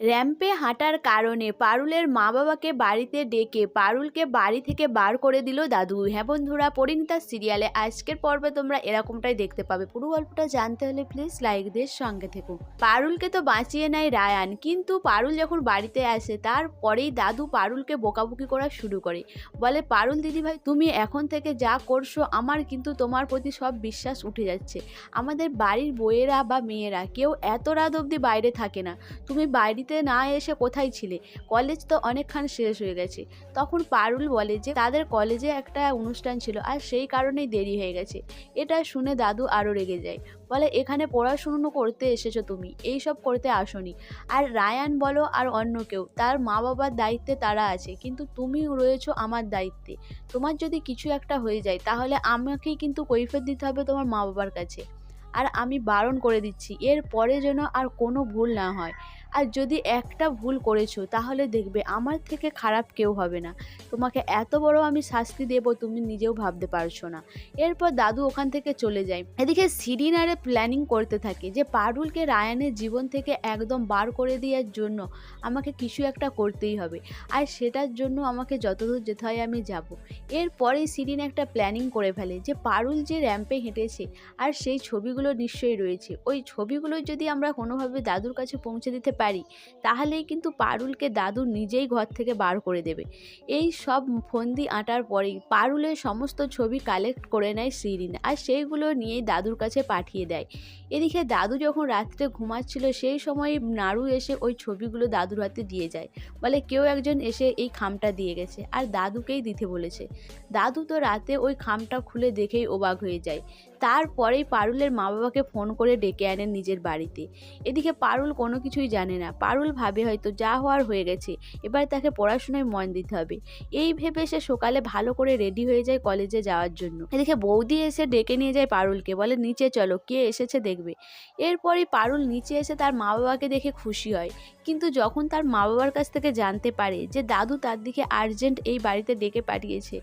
র্যাম্পে হাঁটার কারণে পারুলের মা বাবাকে বাড়িতে ডেকে পারুলকে বাড়ি থেকে বার করে দিল দাদু। হ্যাঁ বন্ধুরা পরিণীতা সিরিয়ালে আজকের পর্বে তোমরা এরকমটাই দেখতে পাবে। পুরো গল্পটা জানতে হলে প্লিজ লাইক দিয়ে সঙ্গে থেকো। পারুলকে তো বাঁচিয়ে নেয় রায়ান, কিন্তু পারুল যখন বাড়িতে আসে, তারপরেই দাদু পারুলকে বকাবকি করা শুরু করে। বলে, পারুল দিদিভাই, তুমি এখন থেকে যা করছ, আমার কিন্তু তোমার প্রতি সব বিশ্বাস উঠে যাচ্ছে। আমাদের বাড়ির বইয়েরা বা মেয়েরা কেউ এত রাত অবধি বাইরে থাকে না। তুমি বাড়িতে না এসে কোথায় ছিলে? কলেজ তো অনেকক্ষণ শেষ হয়ে গেছে। তখন পারুল বলে যে, তাদের কলেজে একটা অনুষ্ঠান ছিল আর সেই কারণেই দেরি হয়ে গেছে। এটা শুনে দাদু আরও রেগে যায়। বলে, এখানে পড়াশুনো করতে এসেছ তুমি। এই সব করতে আসনি। আর রায়ান বলো আর অন্য কেউ। তার মা বাবার দায়িত্বে তারা আছে। কিন্তু তুমি রয়েছো আমার দায়িত্বে। তোমার যদি কিছু একটা হয়ে যায়, তাহলে আমাকেই কিন্তু কৈফিয়ত দিতে হবে তোমার মা বাবার কাছে। আর আমি বারণ করে দিচ্ছি। এর পরে যেন আর কোনো ভুল না হয়। আর যদি একটা ভুল করেছ, তাহলে দেখবে আমার থেকে খারাপ কেউ হবে না। তোমাকে এত বড় আমি শাস্তি দেব তুমি নিজেও ভাবতে পারছ না। এরপর দাদু ওখান থেকে চলে যায়। এদিকে সিরিনারে প্ল্যানিং করতে থাকে যে পারুলকে রায়ানের জীবন থেকে একদম বার করে দেওয়ার জন্য আমাকে কিছু একটা করতেই হবে। আর সেটার জন্য আমাকে যতদূর যেতে হয় আমি যাব। এরপরে সিরিন একটা প্ল্যানিং করে ফেলে যে পারুল যে র্যাম্পে হেঁটেছে আর সেই ছবিগুলো নিশ্চয়ই রয়েছে। ওই ছবিগুলো যদি আমরা কোনোভাবে দাদুর কাছে পৌঁছে দিতে পারি তাহলেই কিন্তু পারুলকে দাদু নিজেই ঘর থেকে বার করে দেবে। এই সব ফন্দি আঁটার পরেই পারুলের সমস্ত ছবি কালেক্ট করে নেয় সিরিন আর সেইগুলো নিয়েই দাদুর কাছে পাঠিয়ে দেয়। এদিকে দাদু যখন রাত্রে ঘুমাচ্ছিল, সেই সময় নাড়ু এসে ওই ছবিগুলো দাদুর হাতে দিয়ে যায়। বলে, কেউ একজন এসে এই খামটা দিয়ে গেছে। আর দাদুকেই দিতে বলেছে। দাদু তো রাতে ওই খামটা খুলে দেখেই অবাক হয়ে যায়। তারপরেই পারুলের মা বাবাকে ফোন করে ডেকে আনেন নিজের বাড়িতে। এদিকে পারুল কোনো কিছুই জানে না। পারুল ভাবে হয়তো যা হওয়ার হয়ে গেছে, এবার তাকে পড়াশোনায় মন দিতে হবে। এই ভেবে সে সকালে ভালো করে রেডি হয়ে যায় কলেজে যাওয়ার জন্য। এদিকে বৌদি এসে ডেকে নিয়ে যায় পারুলকে, বলে, নিচে চলো, কে এসেছে দেখবে। এরপরই পারুল নিচে এসে তার মা বাবাকে দেখে খুশি হয়। কিন্তু যখন তার মা বাবার কাছ থেকে জানতে পারে যে দাদু তার দিকে আর্জেন্ট এই বাড়িতে ডেকে পাঠিয়েছে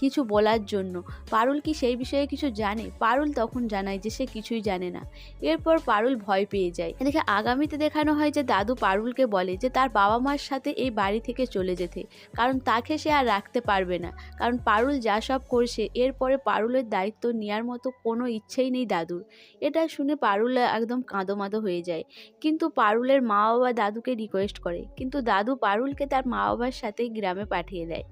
কিছু বলার জন্য, পারুল কি সেই বিষয়ে কিছু জানে? পারুল তখন জানায় যে সে কিছুই জানে না। এরপর পারুল ভয় পেয়ে যায়। এদিকে আগামীতে দেখানো হয় যে দাদু পারুলকে বলে যে তার বাবা মার সাথে এই বাড়ি থেকে চলে যেতে, কারণ তাকে সে আর রাখতে পারবে না। কারণ পারুল যা সব করছে এরপরে পারুলের দায়িত্ব নেওয়ার মতো কোনো ইচ্ছেই নেই দাদুর। এটা শুনে পারুল একদম কাঁদো মাদো হয়ে যায়। কিন্তু পারুলের মা বাবা দাদুকে রিকোয়েস্ট করে, কিন্তু দাদু পারুলকে তার মা বাবার সাথেই গ্রামে পাঠিয়ে দেয়।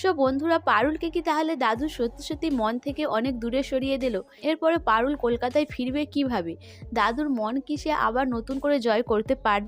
সো বন্ধুরা, পারুলকে কি তাহলে দাদু সত্যি সত্যি মন থেকে অনেক দূরে সরিয়ে দিল? এরপরে পারুল কলকাতায় ফিরবে কীভাবে? দাদুর মন কি সে আবার নতুন করে জয় করতে পারবে?